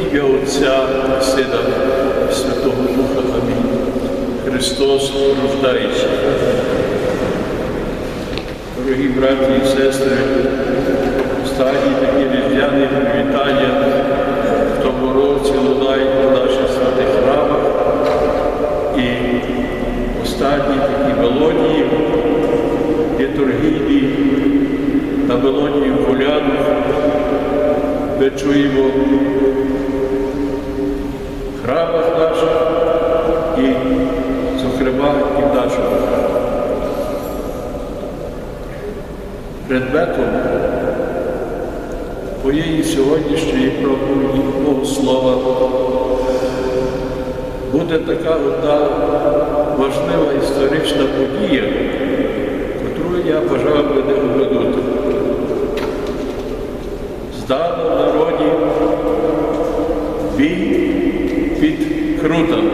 Ім'я Отця і Сина Святого Духа. Амінь. Христос рождається. Дорогі браті і сестри, останні такі різдвяні привітання в тому році лунають у наших святих храмах. І останні такі мелодії літургійні на мелодії коляду ми чуємо Предметом моєї сьогоднішньої проповіді Богу Слова буде така одна важлива історична подія, яку я бажав би не оминути. Здано в народі бій під Крутом.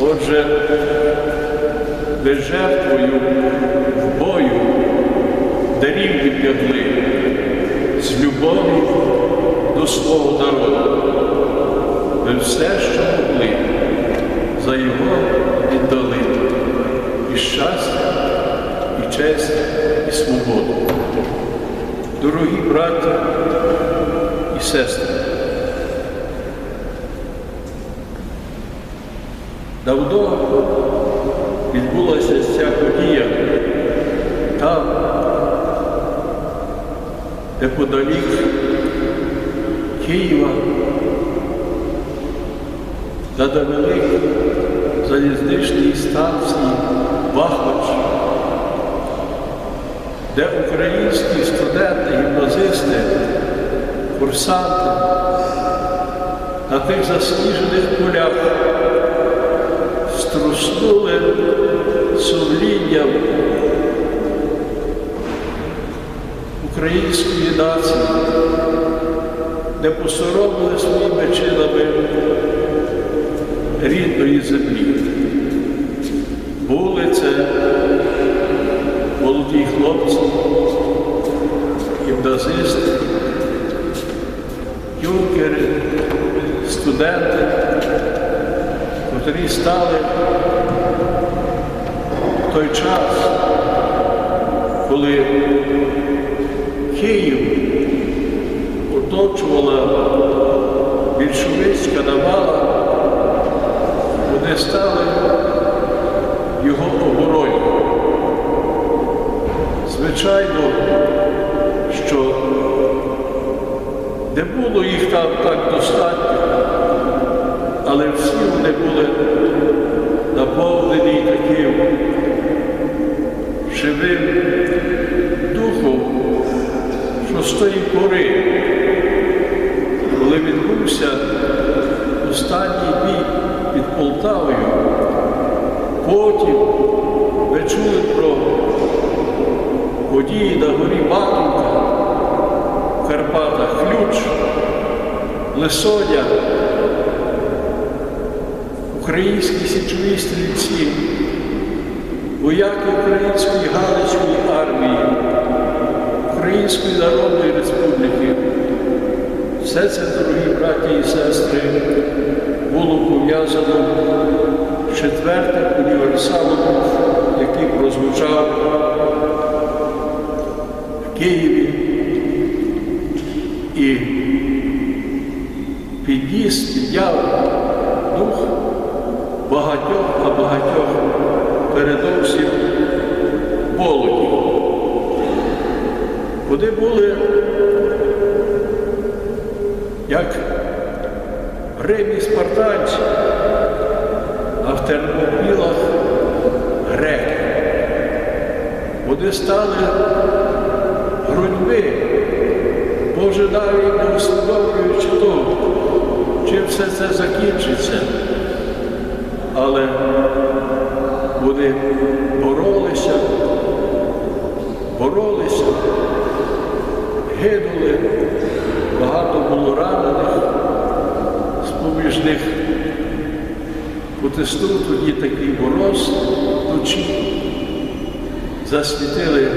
Отже, не жертвою в бою дарів відбігли з любові до свого народу. Ми все, що могли, за його віддали і щастя, і честь, і свободу. Дорогі браті і сестри, давно відбулася ця подія там, неподалік Києва, на невеликій залізничній станції Бахмач, де українські студенти, гімназисти, курсанти на тих засніжених полях струснули сумлінням української нації, не посоромили своїми чинами рідної землі. Були це молоді хлопці, гімназисти, юнкери, студенти, котрі стали в той час, коли Київ оточувала більшовицька навала, вони стали його обороні. Звичайно, що не було їх там так достатньо, але всі вони були наповнені таким живим тої пори, коли відбувся останній бій під Полтавою, потім ми чули про події на горі Батунка, в Карпатах, Ключ, Лисодя, українські січові стрільці, вояки Української Галицької армії, Української Народної Республіки. Все це, дорогі браті і сестри, було пов'язано з четвертим універсалом, який прозвучав в Києві і підніс, підняв дух багатьох, а багатьох передовсім молоді. Вони були як Римі спартанці, а в Термопілах греки. Вони стали грудьми, Боже навіть не усвідомлюючи того, чим все це закінчиться. Але вони боролися, боролися, гинули, багато було ранених, з-поміж них потиснув тоді такий мороз вночі, засвітили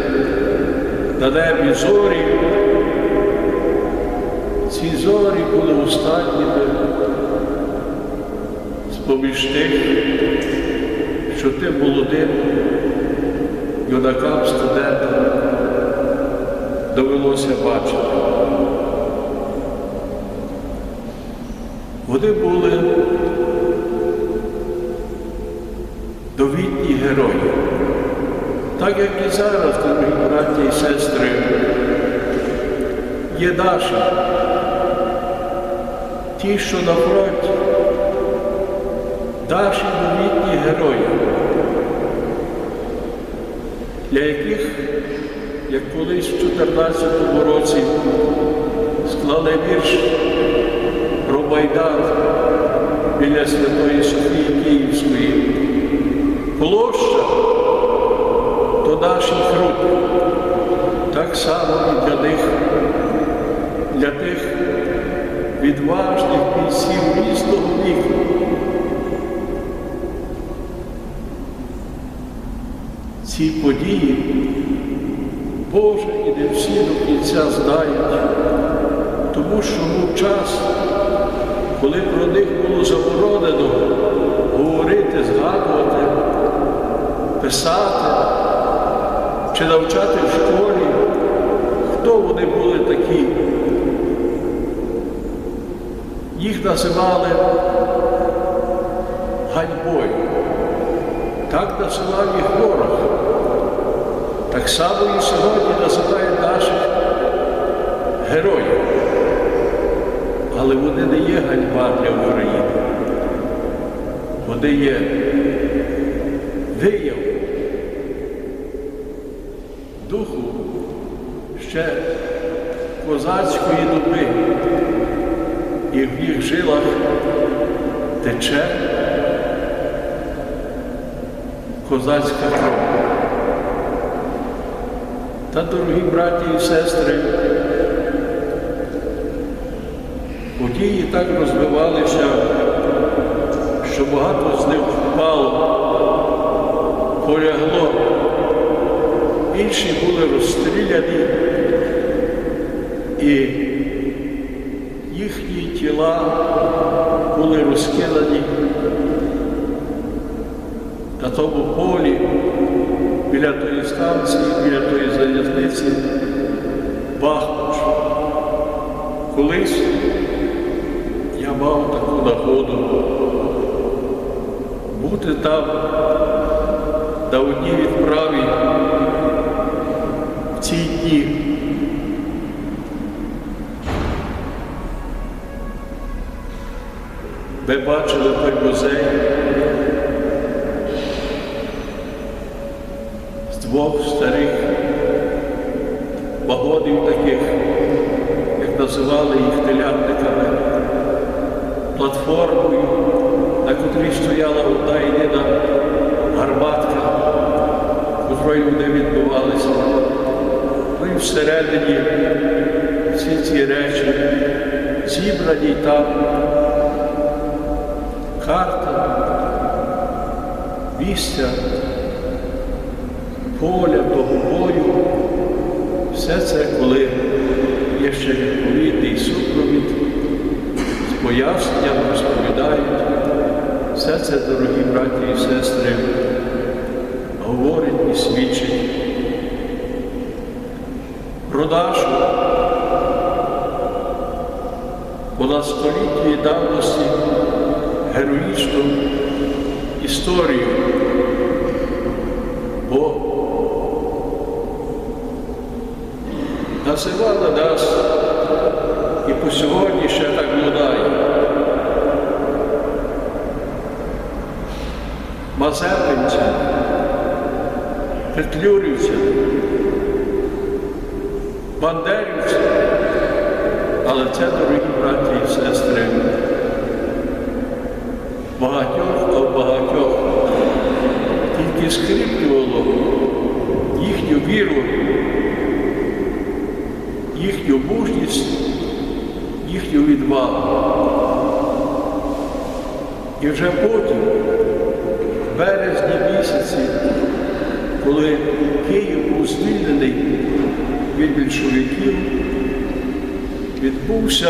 на небі зорі, ці зорі були останніми з-поміж тих, що тим молодим юнакам, студентам довелося бачити. Вони були довітні герої. Так як і зараз, дорогі браті і сестри, є наші, ті, що на фронті, наші новітні герої, для яких, як колись в 2014 році склали вірш про Майдан біля Святої Софії Київської, площа до наших рук, так само і для них, для тих відважних бійців різного віку. Ці події, Боже, і не всі кінця знають, тому що був час, коли про них було заборонено говорити, згадувати, писати чи навчати в школі, хто вони були такі. Їх називали ганьбою. Так називав їх ворог. Так само і сьогодні називають наших героїв. Але вони не є ганьба для України. Вони є вияв духу ще козацької доби, і в їх жилах тече козацька кров. Та, дорогі браті і сестри, події так розвивалися, що багато з них впало, полягло, інші були розстріляні, і їхні тіла були розкидані на тому полі біля тої станції, біля тої залізниці Бахмуч. Колись таку бути там на одній відправі в ці дні. Ми бачили той музей. З двох старих вагонів таких, як називали їх телятниками, платформою, на котрій стояла одна єдина гарматка, котрою вони відбувалися. Ну і всередині всі ці речі зібрані там карта, місця, поля, того бою, все це, коли є ще відповідний супровід, з поясненням розповідають, все це, дорогі браті і сестри, говорить і свідчить про нашу понадстолітньої давності героїчну історію, бо називали нас і по сьогодні ще так лунає. Мазепинця, Петлюрівця, Бандерівця, але це, дорогі браті і сестри, багатьох, а багатьох. Тільки скріплювало їхню віру, їхню мужність, їхню відвагу. І вже потім, в березні місяці, коли Київ був звільнений від більшовиків, відбувся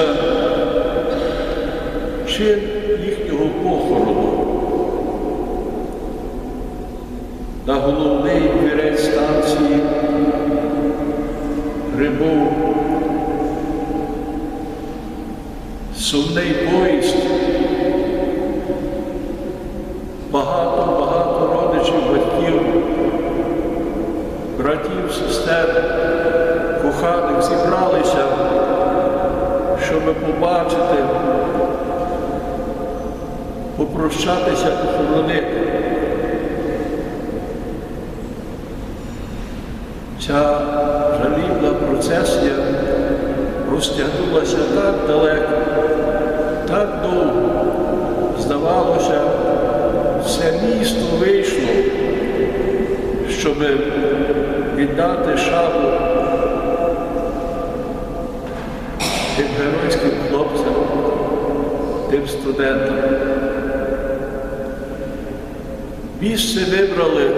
чин їхнього похорону. На головний двірець станції прибув сумний поїзд. Багато-багато родичів, батьків, братів, сестер, коханих зібралися, щоб побачити, попрощатися, похоронити. Ця жалібна процесія розтягнулася так далеко, студентам. Місце вибрали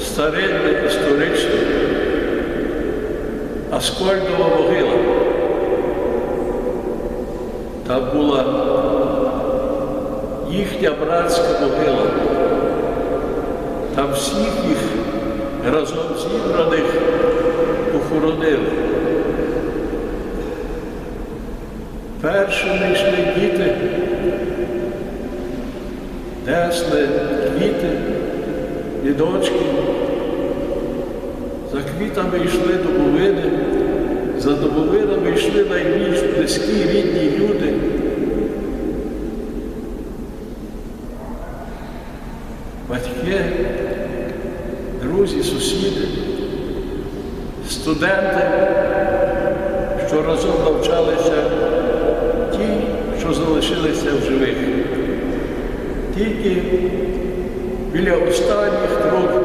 старинне історичне, Аскольдова могила. Там була їхня братська могила. Там всіх їх разом зібраних похоронили. Першими йшли діти, несли квіти і дочки. За квітами йшли домовини, за домовинами йшли найбільш близькі рідні люди. Батьки, друзі, сусіди, студенти, що разом навчалися, що залишилися в живих. Тільки біля останніх трьох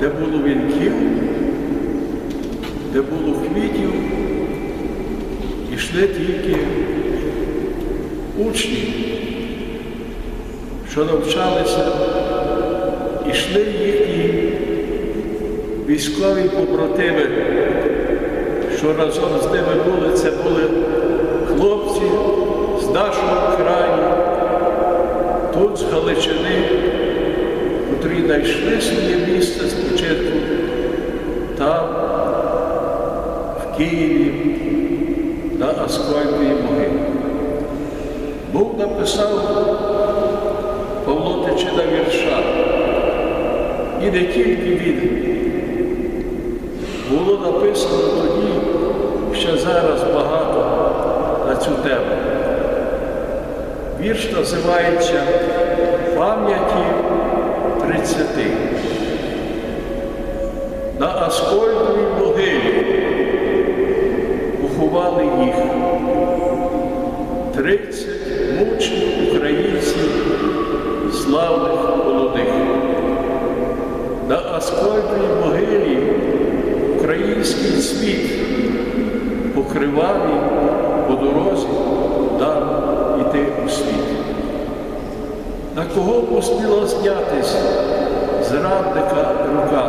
де було вінків, де було квітів, йшли тільки учні, що навчалися, йшли їхні військові побратими, що разом з ними були, це були хлопці з нашого краю, тут з Галичини котрі знайшли своє місце спочатку там, в Києві, на Аскольдовій могилі. Бог написав Павло Тичина вірша. І не тільки він. Було написано тоді, ще зараз багато цю тему. Вірш називається Пам'яті тридцяти. На Аскольдовій могилі поховали їх. Тридцять мучних українців, славних молодих. На Аскольдовій могилі український світ покриваві по дорозі дав іти у світ. На кого поспіла знятись зрадника рука?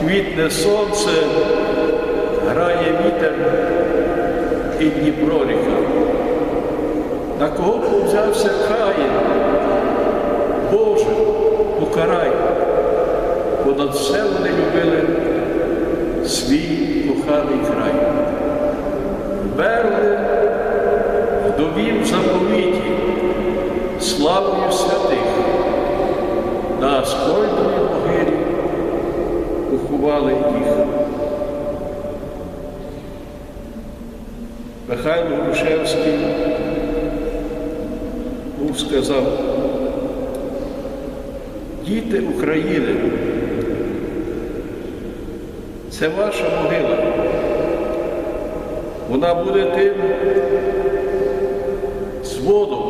Квітне сонце, грає вітер і Дніпро ріка. На кого повзявся Каїн? Боже, покарай, понад все вони любили свій коханий край. Берли вдовів заповіті славою святих. На Аскольдовій могилі поховали їх. Михайло Грушевський був сказав, діти України, це ваша могила. Вона буде тим зводом,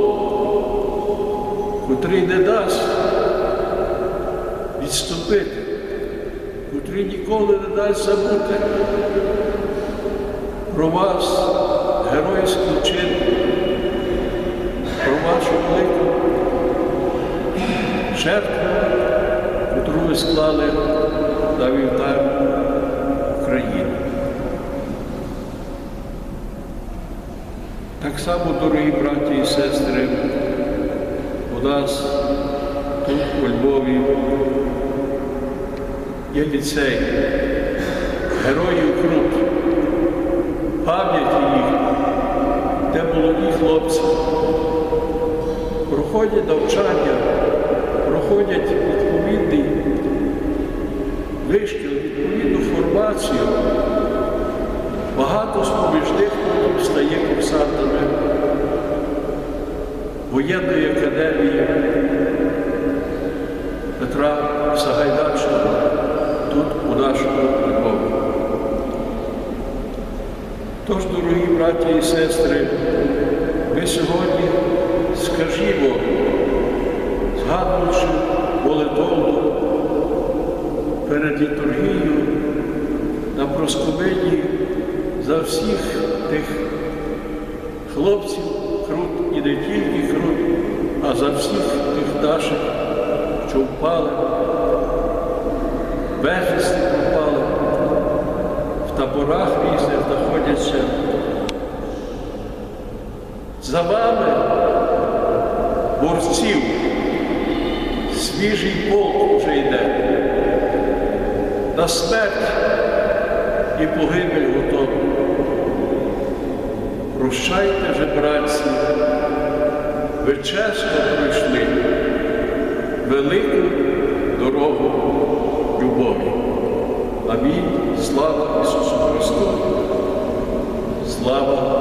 котрий не дасть відступити, котрий ніколи не дасть забути про вас, геройський чин, про вашу велику жертву, котру ви склали на вівтар само, дорогі браті і сестри, у нас тут, у Львові, є ліцей, героїв Крут, пам'яті їх, де молоді хлопці. Проходять навчання, проходять відповідний вишкіл, відповідну формацію. Багато з поміж них потім стає курсантами воєнної академії Петра Сагайдачного тут, у нашому Львові. Тож, дорогі браті і сестри, ми сьогодні скажімо, згадуючи молитовну перед літургією на проскомині за всіх тих хлопців крут і не тільки крут, а за всіх тих наших, що впали, безвісти пропали, в таборах різних знаходяться. За вами, борців, свіжий полк вже йде. На смерть і погибель готові. Прощайте же, братці, ви чесно пройшли велику дорогу любові. Амінь. Слава Ісусу Христу! Слава